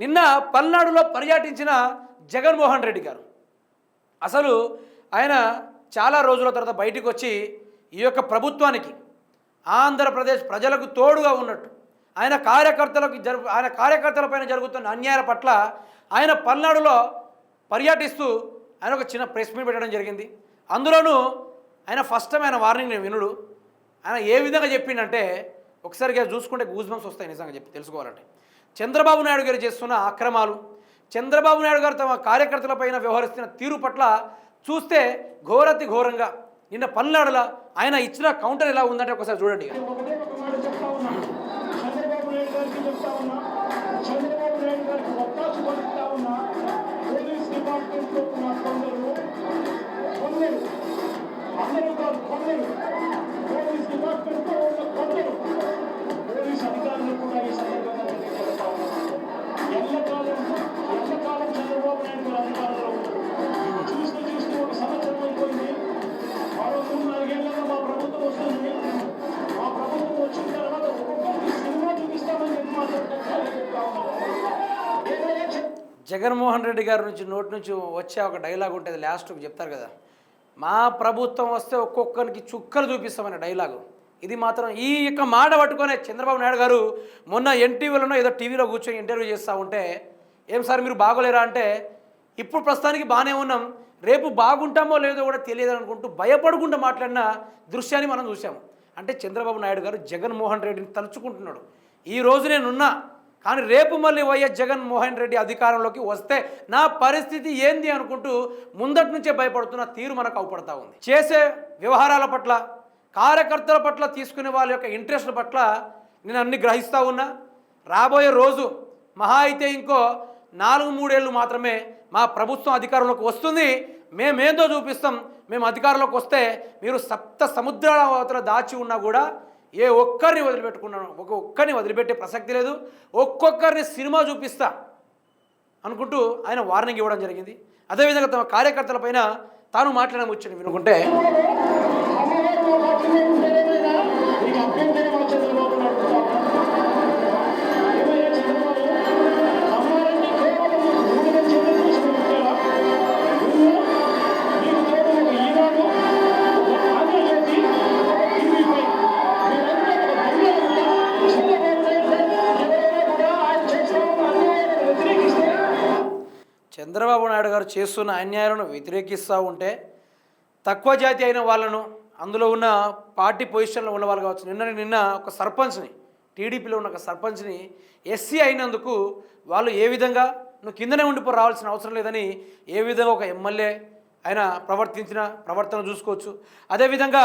నిన్న పల్నాడులో పర్యటించిన జగన్మోహన్ రెడ్డి గారు. అసలు ఆయన చాలా రోజుల తర్వాత బయటికి వచ్చి ఈ యొక్క ప్రభుత్వానికి ఆంధ్రప్రదేశ్ ప్రజలకు తోడుగా ఉన్నట్టు ఆయన కార్యకర్తలకు జరు ఆయన కార్యకర్తలపైన జరుగుతున్న అన్యాయాల పట్ల ఆయన పల్నాడులో పర్యటిస్తూ ఆయన ఒక చిన్న ప్రెస్ మీట్ పెట్టడం జరిగింది. అందులోనూ ఆయన ఫస్ట్ టైం ఆయన వార్నింగ్ నేను వినుడు. ఆయన ఏ విధంగా చెప్పిండంటే ఒకసారిగా చూసుకుంటే గూజ్బంప్స్ వస్తాయి నిజంగా చెప్పి తెలుసుకోవాలంటే. చంద్రబాబు నాయుడు గారు చేస్తున్న అక్రమాలు చంద్రబాబు నాయుడు గారు తమ కార్యకర్తలపైన వ్యవహరిస్తున్న తీరు పట్ల చూస్తే ఘోరతి ఘోరంగా నిన్న పల్నాడుల ఆయన ఇచ్చిన కౌంటర్ ఎలా ఉందంటే ఒకసారి చూడండి ఇక. జగన్మోహన్ రెడ్డి గారి నుంచి నోటి నుంచి వచ్చే ఒక డైలాగ్ ఉంటుంది లాస్ట్కి చెప్తారు కదా. మా ప్రభుత్వం వస్తే ఒక్కొక్కరికి చుక్కలు చూపిస్తామనే డైలాగు. ఇది మాత్రం ఈ యొక్క మాట పట్టుకునే చంద్రబాబు నాయుడు గారు మొన్న ఎన్టీవీలోనో ఏదో టీవీలో కూర్చొని ఇంటర్వ్యూ చేస్తూ ఉంటే ఏం సార్ మీరు బాగోలేరా? అంటే ఇప్పుడు ప్రస్తుతానికి బాగానే ఉన్నాం. రేపు బాగుంటామో లేదో కూడా తెలియదు అనుకుంటూ భయపడుకుంటూ మాట్లాడిన దృశ్యాన్ని మనం చూసాము అంటే చంద్రబాబు నాయుడు గారు జగన్మోహన్ రెడ్డిని తలుచుకుంటున్నాడు. ఈ రోజు నేనున్నా కానీ రేపు మళ్ళీ వైఎస్ జగన్మోహన్ రెడ్డి అధికారంలోకి వస్తే నా పరిస్థితి ఏంది అనుకుంటూ ముందటి నుంచే భయపడుతున్న తీరు మనకు అవపడతా ఉంది. చేసే వ్యవహారాల పట్ల కార్యకర్తల పట్ల తీసుకునే వాళ్ళ యొక్క ఇంట్రెస్ట్ల పట్ల నేను అన్ని గ్రహిస్తూ ఉన్నా. రాబోయే రోజు మహా అయితే ఇంకో నాలుగు మూడేళ్ళు మాత్రమే మా ప్రభుత్వం అధికారంలోకి వస్తుంది. మేమేందో చూపిస్తాం. మేము అధికారంలోకి వస్తే మీరు సప్త సముద్రాల అవతల దాచి ఉన్నా కూడా ఏ ఒక్కరిని వదిలిపెట్టుకున్నాను ఒక ఒక్కరిని వదిలిపెట్టే ప్రసక్తి లేదు ఒక్కొక్కరిని సినిమా చూపిస్తా అనుకుంటూ ఆయన వార్నింగ్ ఇవ్వడం జరిగింది. అదేవిధంగా తమ కార్యకర్తలపైన తాను మాట్లాడడం వచ్చింది వినుకుంటే చంద్రబాబు నాయుడు గారు చేస్తున్న అన్యాయాలను వ్యతిరేకిస్తూ ఉంటే తక్కువ జాతి అయిన వాళ్ళను అందులో ఉన్న పార్టీ పొజిషన్లో ఉన్న వాళ్ళు కావచ్చు. నిన్న నిన్న ఒక సర్పంచ్ని టీడీపీలో ఉన్న ఒక సర్పంచ్ని ఎస్సీ అయినందుకు వాళ్ళు ఏ విధంగా నువ్వు కిందనే ఉండిపో రావాల్సిన అవసరం లేదని ఏ విధంగా ఒక ఎమ్మెల్యే ఆయన ప్రవర్తించిన ప్రవర్తన చూసుకోవచ్చు. అదేవిధంగా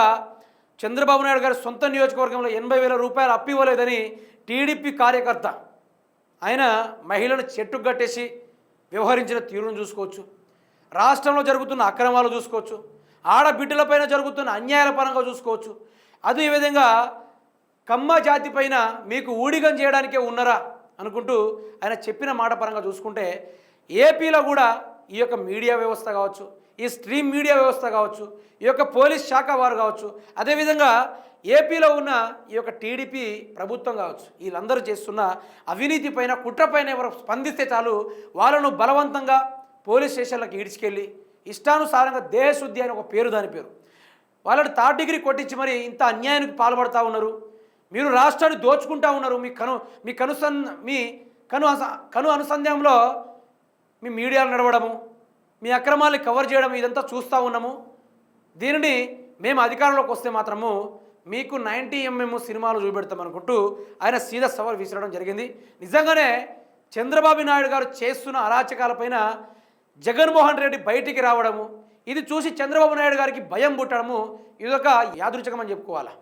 చంద్రబాబు నాయుడు గారి సొంత నియోజకవర్గంలో ఎనభై వేల రూపాయలు అప్పివ్వలేదని టీడీపీ కార్యకర్త ఆయన మహిళను చెట్టుకు కట్టేసి వ్యవహరించిన తీరును చూసుకోవచ్చు. రాష్ట్రంలో జరుగుతున్న అక్రమాలు చూసుకోవచ్చు. ఆడబిడ్డలపైన జరుగుతున్న అన్యాయాల పరంగా చూసుకోవచ్చు. అదే విధంగా కమ్మ జాతి పైన మీకు ఊడిగం చేయడానికే ఉన్నరా అనుకుంటూ ఆయన చెప్పిన మాట పరంగా చూసుకుంటే ఏపీలో కూడా ఈ యొక్క మీడియా వ్యవస్థ కావచ్చు ఈ స్ట్రీమ్ మీడియా వ్యవస్థ కావచ్చు ఈ యొక్క పోలీస్ శాఖ వారు కావచ్చు అదేవిధంగా ఏపీలో ఉన్న ఈ యొక్క టీడీపీ ప్రభుత్వం కావచ్చు వీళ్ళందరూ చేస్తున్న అవినీతి పైన కుట్రపైన ఎవరు స్పందిస్తే చాలు వాళ్ళను బలవంతంగా పోలీస్ స్టేషన్లకు ఈడ్చుకెళ్ళి ఇష్టానుసారంగా దేహశుద్ధి అని ఒక పేరు దాని పేరు. వాళ్ళని థర్డ్ డిగ్రీ కొట్టించి మరి ఇంత అన్యాయానికి పాల్పడతా ఉన్నారు. మీరు రాష్ట్రాన్ని దోచుకుంటా ఉన్నారు. మీ కను మీ కనుసన్ మీ కను కను అనుసంధానంలో మీ మీడియాలు నడవడము మీ అక్రమాల్ని కవర్ చేయడం ఇదంతా చూస్తూ ఉన్నాము. దీనిని మేము అధికారంలోకి వస్తే మాత్రము మీకు నైంటీ ఎంఎం సినిమాలు చూపెడతాం అనుకుంటూ ఆయన సీదా సవాల్ విసరడం జరిగింది. నిజంగానే చంద్రబాబు నాయుడు గారు చేస్తున్న అరాచకాలపైన జగన్మోహన్ రెడ్డి బయటికి రావడము ఇది చూసి చంద్రబాబు నాయుడు గారికి భయం పుట్టడము ఇదొక యాదృచ్ఛకమని చెప్పుకోవాలా?